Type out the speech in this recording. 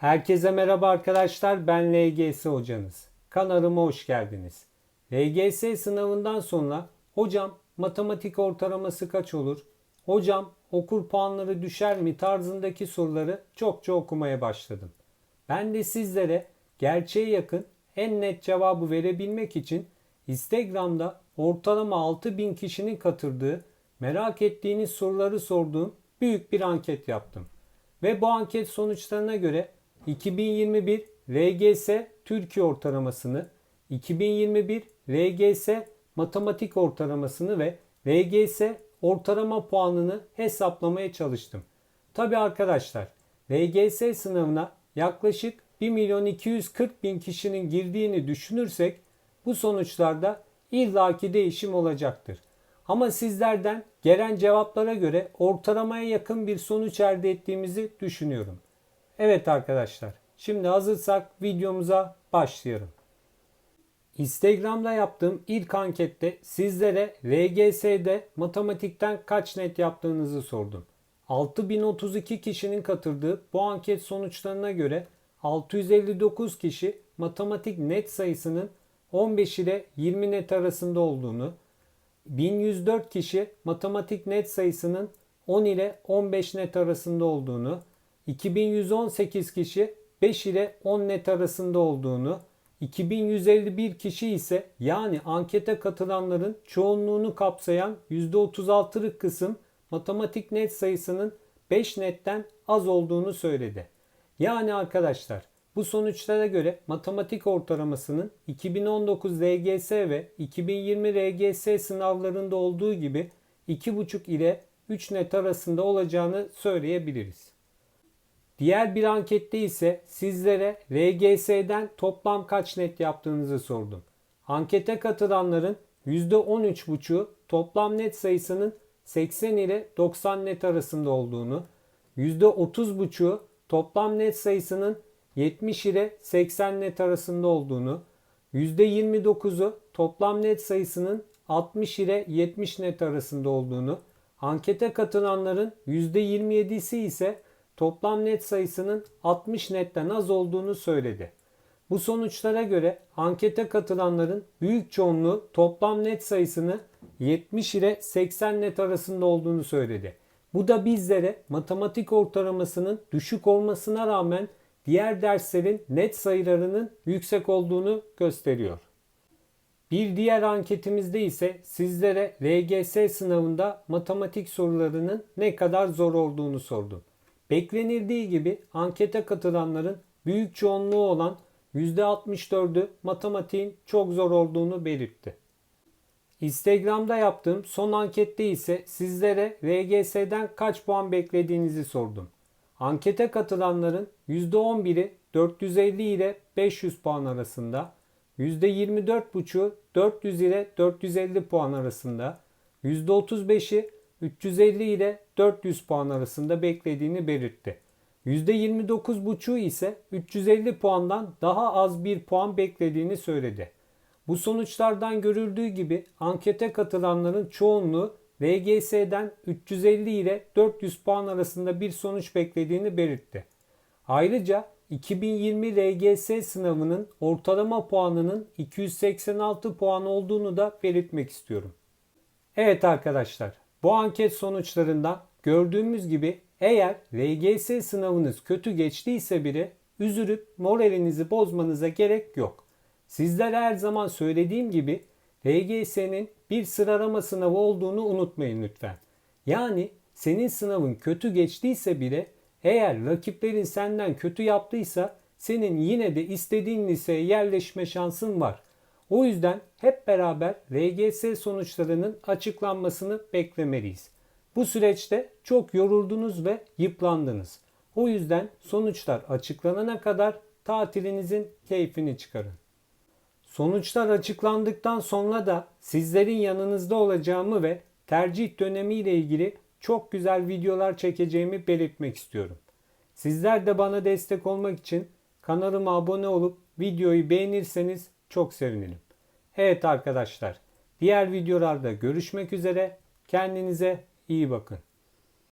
Herkese merhaba arkadaşlar. Ben LGS hocanız. Kanalıma hoş geldiniz. LGS sınavından sonra hocam matematik ortalaması kaç olur? Hocam okur puanları düşer mi tarzındaki soruları çokça okumaya başladım. Ben de sizlere gerçeğe yakın en net cevabı verebilmek için Instagram'da ortalama 6000 kişinin katıldığı merak ettiğiniz soruları sorduğum büyük bir anket yaptım. Ve bu anket sonuçlarına göre 2021 LGS Türkiye ortalamasını, 2021 LGS matematik ortalamasını ve LGS ortalama puanını hesaplamaya çalıştım. Tabi arkadaşlar LGS sınavına yaklaşık 1 milyon 240 bin kişinin girdiğini düşünürsek bu sonuçlarda illaki değişim olacaktır. Ama sizlerden gelen cevaplara göre ortalamaya yakın bir sonuç elde ettiğimizi düşünüyorum. Evet arkadaşlar, şimdi hazırsak videomuza başlayalım. Instagram'da yaptığım ilk ankette sizlere LGS'de matematikten kaç net yaptığınızı sordum. 6032 kişinin katıldığı bu anket sonuçlarına göre 659 kişi matematik net sayısının 15 ile 20 net arasında olduğunu, 1104 kişi matematik net sayısının 10 ile 15 net arasında olduğunu, 2118 kişi 5 ile 10 net arasında olduğunu, 2151 kişi ise yani ankete katılanların çoğunluğunu kapsayan %36'lık kısım matematik net sayısının 5 netten az olduğunu söyledi. Yani arkadaşlar bu sonuçlara göre matematik ortalamasının 2019 LGS ve 2020 LGS sınavlarında olduğu gibi 2,5 ile 3 net arasında olacağını söyleyebiliriz. Diğer bir ankette ise sizlere LGS'den toplam kaç net yaptığınızı sordum. Ankete katılanların %13,5'u toplam net sayısının 80 ile 90 net arasında olduğunu, %30,5'u toplam net sayısının 70 ile 80 net arasında olduğunu, %29'u toplam net sayısının 60 ile 70 net arasında olduğunu, ankete katılanların %27'si ise toplam net sayısının 60 netten az olduğunu söyledi. Bu sonuçlara göre ankete katılanların büyük çoğunluğu toplam net sayısını 70 ile 80 net arasında olduğunu söyledi. Bu da bizlere matematik ortalamasının düşük olmasına rağmen diğer derslerin net sayılarının yüksek olduğunu gösteriyor. Bir diğer anketimizde ise sizlere LGS sınavında matematik sorularının ne kadar zor olduğunu sordum. Beklenildiği gibi ankete katılanların büyük çoğunluğu olan %64'ü matematiğin çok zor olduğunu belirtti. Instagram'da yaptığım son ankette ise sizlere LGS'den kaç puan beklediğinizi sordum. Ankete katılanların %11'i 450 ile 500 puan arasında, %24,5'u 400 ile 450 puan arasında, %35'i 350 ile 400 puan arasında beklediğini belirtti. %29,5 ise 350 puandan daha az bir puan beklediğini söyledi. Bu sonuçlardan görüldüğü gibi ankete katılanların çoğunluğu LGS'den 350 ile 400 puan arasında bir sonuç beklediğini belirtti. Ayrıca 2020 LGS sınavının ortalama puanının 286 puan olduğunu da belirtmek istiyorum. Evet arkadaşlar, bu anket sonuçlarından gördüğümüz gibi eğer LGS sınavınız kötü geçtiyse bile üzülüp moralinizi bozmanıza gerek yok. Sizler her zaman söylediğim gibi LGS'nin bir sıralama sınavı olduğunu unutmayın lütfen. Yani senin sınavın kötü geçtiyse bile eğer rakiplerin senden kötü yaptıysa senin yine de istediğin liseye yerleşme şansın var. O yüzden hep beraber LGS sonuçlarının açıklanmasını beklemeliyiz. Bu süreçte çok yoruldunuz ve yıprandınız. O yüzden sonuçlar açıklanana kadar tatilinizin keyfini çıkarın. Sonuçlar açıklandıktan sonra da sizlerin yanınızda olacağımı ve tercih dönemiyle ilgili çok güzel videolar çekeceğimi belirtmek istiyorum. Sizler de bana destek olmak için kanalıma abone olup videoyu beğenirseniz çok sevinirim. Evet arkadaşlar, diğer videolarda görüşmek üzere. Kendinize iyi bakın.